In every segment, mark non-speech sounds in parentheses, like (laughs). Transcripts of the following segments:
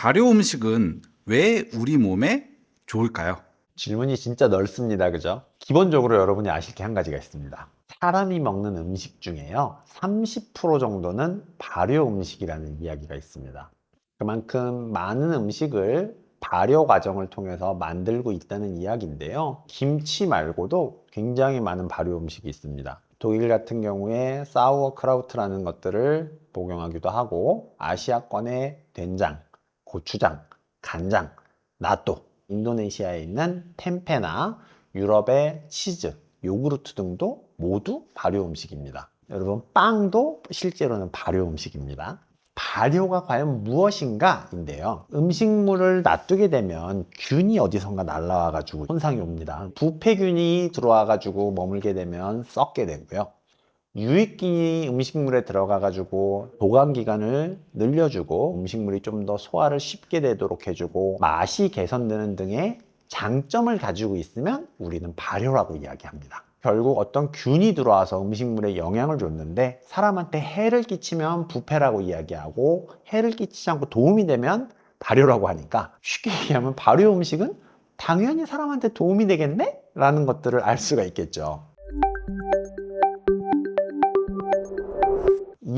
발효 음식은 왜 우리 몸에 좋을까요? 질문이 진짜 넓습니다. 그죠? 기본적으로 여러분이 아실 게 한 가지가 있습니다. 사람이 먹는 음식 중에요. 30% 정도는 발효 음식이라는 이야기가 있습니다. 그만큼 많은 음식을 발효 과정을 통해서 만들고 있다는 이야기인데요. 김치 말고도 굉장히 많은 발효 음식이 있습니다. 독일 같은 경우에 사우어크라우트라는 것들을 복용하기도 하고 아시아권의 된장, 고추장, 간장, 나또, 인도네시아에 있는 템페나 유럽의 치즈, 요구르트 등도 모두 발효 음식입니다. 여러분 빵도 실제로는 발효 음식입니다. 발효가 과연 무엇인가인데요. 음식물을 놔두게 되면 균이 어디선가 날라와가지고 손상이 옵니다. 부패균이 들어와가지고 머물게 되면 썩게 되고요. 유익균이 음식물에 들어가 가지고 보관 기간을 늘려주고 음식물이 좀 더 소화를 쉽게 되도록 해주고 맛이 개선되는 등의 장점을 가지고 있으면 우리는 발효라고 이야기합니다. 결국 어떤 균이 들어와서 음식물에 영향을 줬는데 사람한테 해를 끼치면 부패라고 이야기하고 해를 끼치지 않고 도움이 되면 발효라고 하니까 쉽게 얘기하면 발효 음식은 당연히 사람한테 도움이 되겠네? 라는 것들을 알 수가 있겠죠.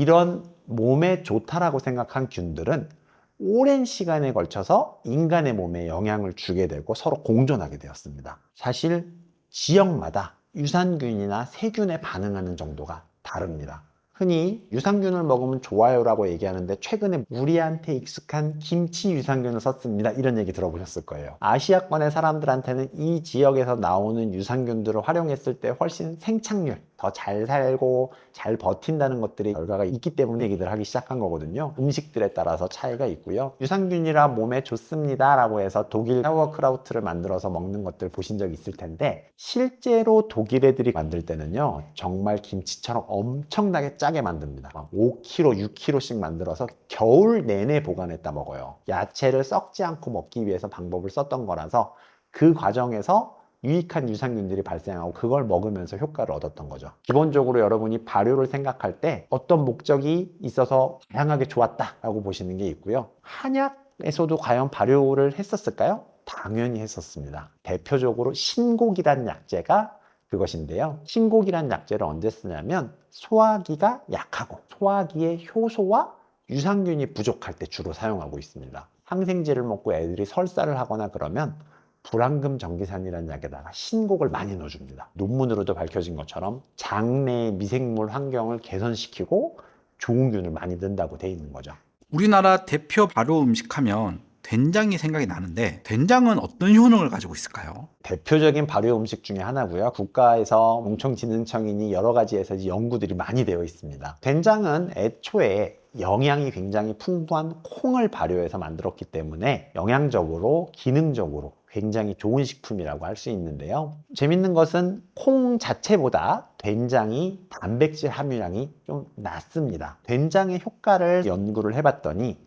이런 몸에 좋다라고 생각한 균들은 오랜 시간에 걸쳐서 인간의 몸에 영향을 주게 되고 서로 공존하게 되었습니다. 사실 지역마다 유산균이나 세균에 반응하는 정도가 다릅니다. 흔히 유산균을 먹으면 좋아요라고 얘기하는데 최근에 우리한테 익숙한 김치 유산균을 썼습니다. 이런 얘기 들어보셨을 거예요. 아시아권의 사람들한테는 이 지역에서 나오는 유산균들을 활용했을 때 훨씬 생착률, 더 잘 살고 잘 버틴다는 것들이 결과가 있기 때문에 얘기들 하기 시작한 거거든요. 음식들에 따라서 차이가 있고요. 유산균이라 몸에 좋습니다. 라고 해서 독일 사우어크라우트를 만들어서 먹는 것들 보신 적 있을 텐데 실제로 독일 애들이 만들 때는요. 정말 김치처럼 엄청나게 짜게 만듭니다. 막 5kg, 6kg씩 만들어서 겨울 내내 보관했다 먹어요. 야채를 썩지 않고 먹기 위해서 방법을 썼던 거라서 그 과정에서 유익한 유산균들이 발생하고 그걸 먹으면서 효과를 얻었던 거죠. 기본적으로 여러분이 발효를 생각할 때 어떤 목적이 있어서 다양하게 좋았다라고 보시는 게 있고요. 한약에서도 과연 발효를 했었을까요? 당연히 했었습니다. 대표적으로 신곡이라는 약재가 그것인데요. 신곡이라는 약재를 언제 쓰냐면 소화기가 약하고 소화기의 효소와 유산균이 부족할 때 주로 사용하고 있습니다. 항생제를 먹고 애들이 설사를 하거나 그러면 불황금 전기산이라는 약에다가 신곡을 많이 넣어줍니다. 논문으로도 밝혀진 것처럼 장내 미생물 환경을 개선시키고 좋은 균을 많이 넣는다고 돼 있는 거죠. 우리나라 대표 발효 음식 하면 된장이 생각이 나는데 된장은 어떤 효능을 가지고 있을까요? 대표적인 발효 음식 중에 하나고요. 국가에서 농촌진흥청이니 여러 가지에서 연구들이 많이 되어 있습니다. 된장은 애초에 영양이 굉장히 풍부한 콩을 발효해서 만들었기 때문에 영양적으로 기능적으로 굉장히 좋은 식품이라고 할 수 있는데요. 재밌는 것은 콩 자체보다 된장이 단백질 함유량이 좀 낮습니다. 된장의 효과를 연구를 해봤더니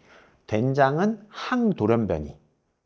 된장은 항돌연변이,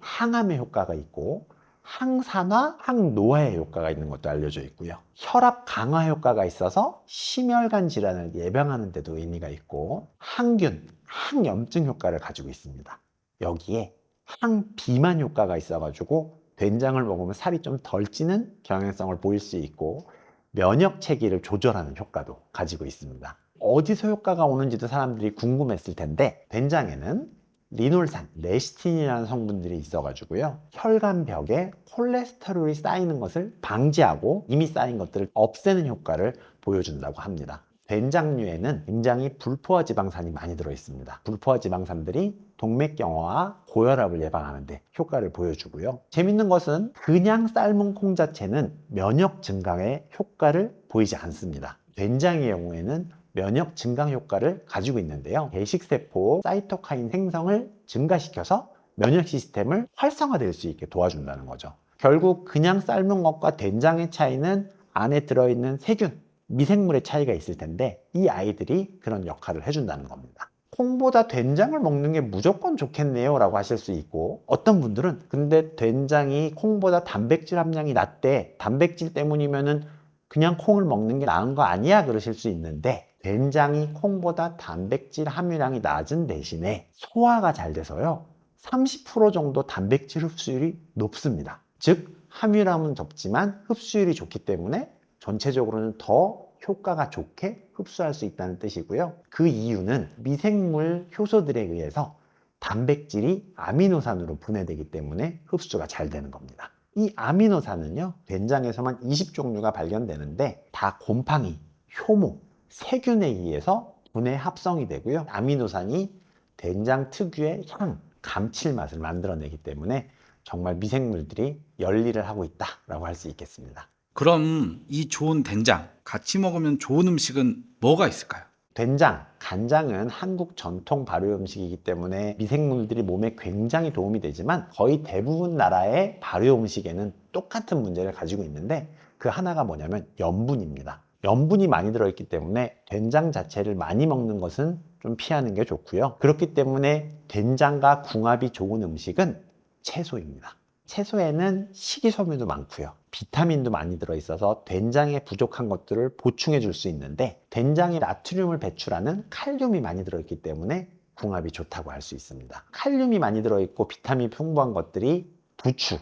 항암의 효과가 있고 항산화, 항노화의 효과가 있는 것도 알려져 있고요. 혈압 강화 효과가 있어서 심혈관 질환을 예방하는 데도 의미가 있고 항균, 항염증 효과를 가지고 있습니다. 여기에 항비만 효과가 있어가지고 된장을 먹으면 살이 좀 덜 찌는 경향성을 보일 수 있고 면역 체계를 조절하는 효과도 가지고 있습니다. 어디서 효과가 오는지도 사람들이 궁금했을 텐데 된장에는 리놀산, 레시틴이라는 성분들이 있어가지고요. 혈관벽에 콜레스테롤이 쌓이는 것을 방지하고 이미 쌓인 것들을 없애는 효과를 보여준다고 합니다. 된장류에는 굉장히 불포화 지방산이 많이 들어 있습니다. 불포화 지방산들이 동맥경화와 고혈압을 예방하는데 효과를 보여주고요. 재밌는 것은 그냥 삶은 콩 자체는 면역 증강에 효과를 보이지 않습니다. 된장의 경우에는 면역 증강 효과를 가지고 있는데요. 개식세포 사이토카인 생성을 증가시켜서 면역 시스템을 활성화될 수 있게 도와준다는 거죠. 결국 그냥 삶은 것과 된장의 차이는 안에 들어있는 세균, 미생물의 차이가 있을 텐데 이 아이들이 그런 역할을 해준다는 겁니다. 콩보다 된장을 먹는 게 무조건 좋겠네요 라고 하실 수 있고 어떤 분들은 근데 된장이 콩보다 단백질 함량이 낮대 단백질 때문이면은 그냥 콩을 먹는 게 나은 거 아니야 그러실 수 있는데 된장이 콩보다 단백질 함유량이 낮은 대신에 소화가 잘 돼서요 30% 정도 단백질 흡수율이 높습니다. 즉, 함유량은 적지만 흡수율이 좋기 때문에 전체적으로는 더 효과가 좋게 흡수할 수 있다는 뜻이고요. 그 이유는 미생물 효소들에 의해서 단백질이 아미노산으로 분해되기 때문에 흡수가 잘 되는 겁니다. 이 아미노산은요, 된장에서만 20종류가 발견되는데 다 곰팡이, 효모, 세균에 의해서 분해 합성이 되고요. 아미노산이 된장 특유의 향, 감칠맛을 만들어내기 때문에 정말 미생물들이 열일을 하고 있다라고 할 수 있겠습니다. 그럼 이 좋은 된장 같이 먹으면 좋은 음식은 뭐가 있을까요? 된장, 간장은 한국 전통 발효 음식이기 때문에 미생물들이 몸에 굉장히 도움이 되지만 거의 대부분 나라의 발효 음식에는 똑같은 문제를 가지고 있는데 그 하나가 뭐냐면 염분입니다. 염분이 많이 들어있기 때문에 된장 자체를 많이 먹는 것은 좀 피하는 게 좋고요. 그렇기 때문에 된장과 궁합이 좋은 음식은 채소입니다. 채소에는 식이섬유도 많고요. 비타민도 많이 들어있어서 된장에 부족한 것들을 보충해 줄 수 있는데 된장이 나트륨을 배출하는 칼륨이 많이 들어있기 때문에 궁합이 좋다고 할 수 있습니다. 칼륨이 많이 들어있고 비타민이 풍부한 것들이 부추,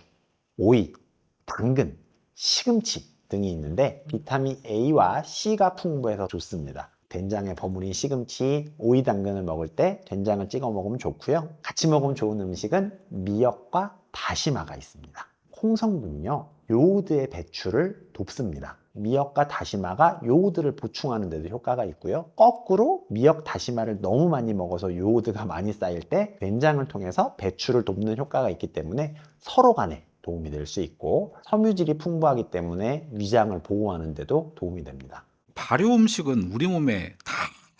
오이, 당근, 시금치 등이 있는데 비타민 A와 C가 풍부해서 좋습니다. 된장에 버무린 시금치, 오이 당근을 먹을 때 된장을 찍어 먹으면 좋고요. 같이 먹으면 좋은 음식은 미역과 다시마가 있습니다. 홍성분요, 요오드의 배출을 돕습니다. 미역과 다시마가 요오드를 보충하는 데도 효과가 있고요. 거꾸로 미역, 다시마를 너무 많이 먹어서 요오드가 많이 쌓일 때 된장을 통해서 배출을 돕는 효과가 있기 때문에 서로 간에 도움이 될 수 있고 섬유질이 풍부하기 때문에 위장을 보호하는 데도 도움이 됩니다. 발효 음식은 우리 몸에 다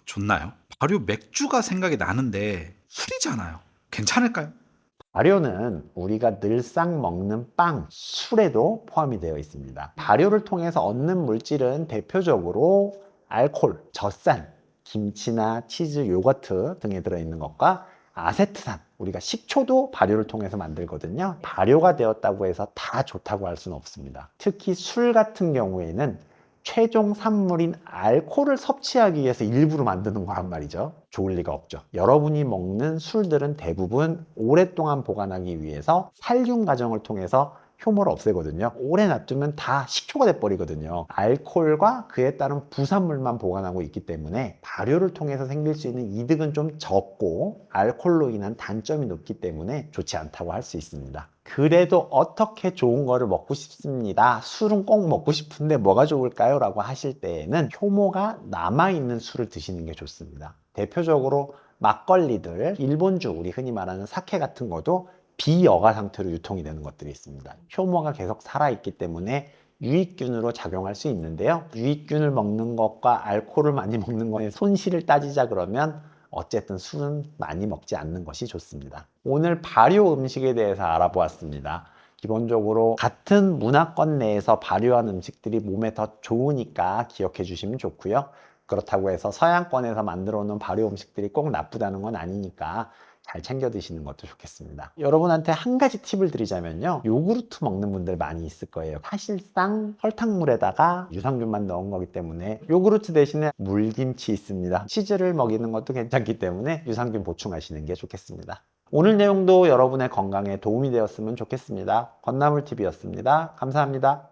좋나요? 발효 맥주가 생각이 나는데 술이잖아요. 괜찮을까요? 발효는 우리가 늘상 먹는 빵, 술에도 포함이 되어 있습니다. 발효를 통해서 얻는 물질은 대표적으로 알코올, 젖산, 김치나 치즈, 요거트 등에 들어있는 것과 아세트산, 우리가 식초도 발효를 통해서 만들거든요. 발효가 되었다고 해서 다 좋다고 할 수는 없습니다. 특히 술 같은 경우에는 최종 산물인 알코올을 섭취하기 위해서 일부러 만드는 거란 말이죠. 좋을 리가 없죠. 여러분이 먹는 술들은 대부분 오랫동안 보관하기 위해서 살균 과정을 통해서 효모를 없애거든요. 오래 놔두면 다 식초가 돼버리거든요. 알코올과 그에 따른 부산물만 보관하고 있기 때문에 발효를 통해서 생길 수 있는 이득은 좀 적고 알코올로 인한 단점이 높기 때문에 좋지 않다고 할 수 있습니다. 그래도 어떻게 좋은 거를 먹고 싶습니다. 술은 꼭 먹고 싶은데 뭐가 좋을까요? 라고 하실 때에는 효모가 남아있는 술을 드시는 게 좋습니다. 대표적으로 막걸리들, 일본주, 우리 흔히 말하는 사케 같은 것도 비여가 상태로 유통이 되는 것들이 있습니다. 효모가 계속 살아있기 때문에 유익균으로 작용할 수 있는데요. 유익균을 먹는 것과 알코올을 많이 (laughs) 먹는 거에 손실을 따지자 그러면 어쨌든 술은 많이 먹지 않는 것이 좋습니다. 오늘 발효 음식에 대해서 알아보았습니다. 기본적으로 같은 문화권 내에서 발효한 음식들이 몸에 더 좋으니까 기억해 주시면 좋고요. 그렇다고 해서 서양권에서 만들어 놓은 발효 음식들이 꼭 나쁘다는 건 아니니까 잘 챙겨 드시는 것도 좋겠습니다. 여러분한테 한 가지 팁을 드리자면요. 요구르트 먹는 분들 많이 있을 거예요. 사실상 설탕물에다가 유산균만 넣은 거기 때문에 요구르트 대신에 물김치 있습니다. 치즈를 먹이는 것도 괜찮기 때문에 유산균 보충하시는 게 좋겠습니다. 오늘 내용도 여러분의 건강에 도움이 되었으면 좋겠습니다. 건나물TV였습니다. 감사합니다.